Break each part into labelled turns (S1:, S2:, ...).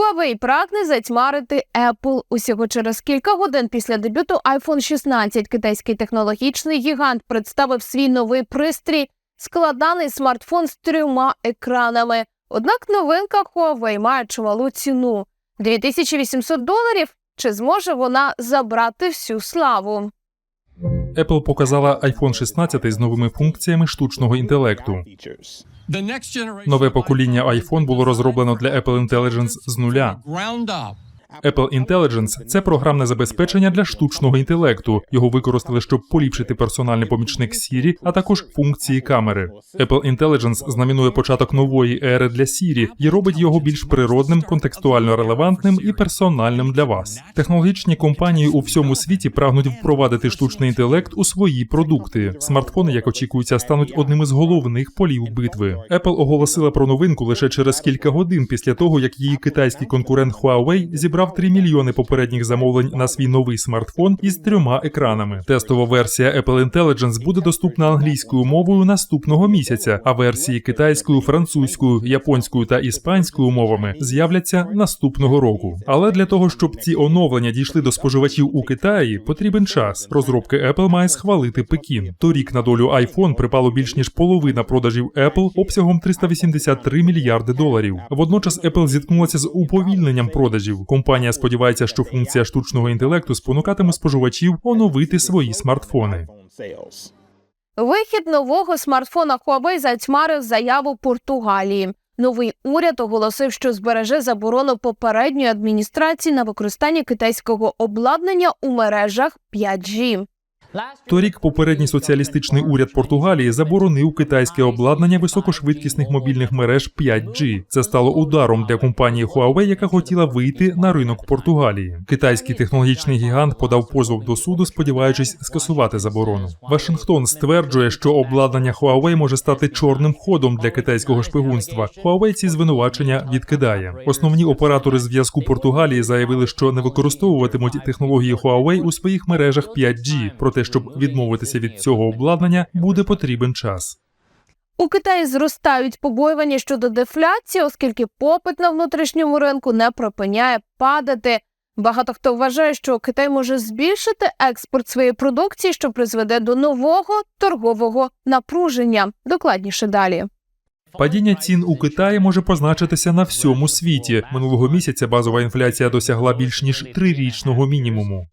S1: Huawei прагне затьмарити Apple. Усього через кілька годин після дебюту iPhone 16 китайський технологічний гігант представив свій новий пристрій складаний смартфон з трьома екранами. Однак новинка Huawei має чималу ціну 2800 доларів. Чи зможе вона забрати всю славу?
S2: Apple показала iPhone 16 з новими функціями штучного інтелекту. Нове покоління iPhone було розроблено для Apple Intelligence з нуля. Apple Intelligence – це програмне забезпечення для штучного інтелекту. Його використали, щоб поліпшити персональний помічник Siri, а також функції камери. Apple Intelligence знаменує початок нової ери для Siri і робить його більш природним, контекстуально релевантним і персональним для вас. Технологічні компанії у всьому світі прагнуть впровадити штучний інтелект у свої продукти. Смартфони, як очікується, стануть одним із головних полів битви. Apple оголосила про новинку лише через кілька годин після того, як її китайський конкурент Huawei зібрав 3 мільйони попередніх замовлень на свій новий смартфон із трьома екранами. Тестова версія Apple Intelligence буде доступна англійською мовою наступного місяця, а версії китайською, французькою, японською та іспанською мовами з'являться наступного року. Але для того, щоб ці оновлення дійшли до споживачів у Китаї, потрібен час. Розробки Apple має схвалити Пекін. Торік на долю iPhone припало більш ніж половина продажів Apple обсягом 383 мільярди доларів. Водночас Apple зіткнулася з уповільненням продажів. Компанія сподівається, що функція штучного інтелекту спонукатиме споживачів оновити свої смартфони.
S1: Вихід нового смартфона Huawei затьмарив заяву Португалії. Новий уряд оголосив, що збереже заборону попередньої адміністрації на використання китайського обладнання у мережах 5G.
S2: Торік попередній соціалістичний уряд Португалії заборонив китайське обладнання високошвидкісних мобільних мереж 5G. Це стало ударом для компанії Huawei, яка хотіла вийти на ринок Португалії. Китайський технологічний гігант подав позов до суду, сподіваючись скасувати заборону. Вашингтон стверджує, що обладнання Huawei може стати чорним ходом для китайського шпигунства. Huawei ці звинувачення відкидає. Основні оператори зв'язку Португалії заявили, що не використовуватимуть технології Huawei у своїх мережах 5G, проте щоб відмовитися від цього обладнання, буде потрібен час.
S1: У Китаї зростають побоювання щодо дефляції, оскільки попит на внутрішньому ринку не припиняє падати. Багато хто вважає, що Китай може збільшити експорт своєї продукції, що призведе до нового торгового напруження. Докладніше далі.
S2: Падіння цін у Китаї може позначитися на всьому світі. Минулого місяця базова інфляція досягла більш ніж трирічного мінімуму.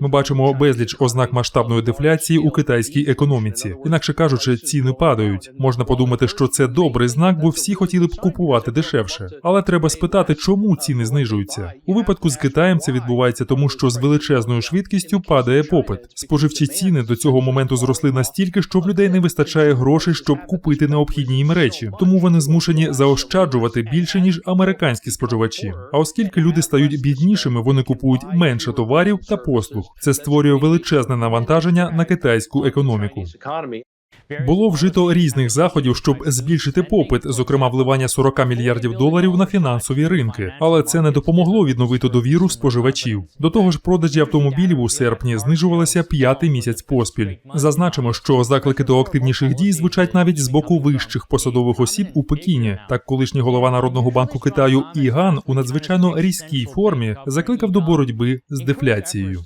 S2: Ми бачимо безліч ознак масштабної дефляції у китайській економіці. Інакше кажучи, ціни падають. Можна подумати, що це добрий знак, бо всі хотіли б купувати дешевше. Але треба спитати, чому ціни знижуються. У випадку з Китаєм це відбувається тому, що з величезною швидкістю падає попит. Споживчі ціни до цього моменту зросли настільки, що в людей не вистачає грошей, щоб купити необхідні їм речі. Тому вони змушені заощаджувати більше ніж американські споживачі. А оскільки люди стають біднішими, вони купують менше товарів та послуг. Це створює величезне навантаження на китайську економіку. Було вжито різних заходів, щоб збільшити попит, зокрема вливання 40 мільярдів доларів на фінансові ринки, але це не допомогло відновити довіру споживачів. До того ж, продажі автомобілів у серпні знижувалися п'ятий місяць поспіль. Зазначимо, що заклики до активніших дій звучать навіть з боку вищих посадових осіб у Пекіні. Так, колишній голова Народного банку Китаю Іган у надзвичайно різкій формі закликав до боротьби з дефляцією.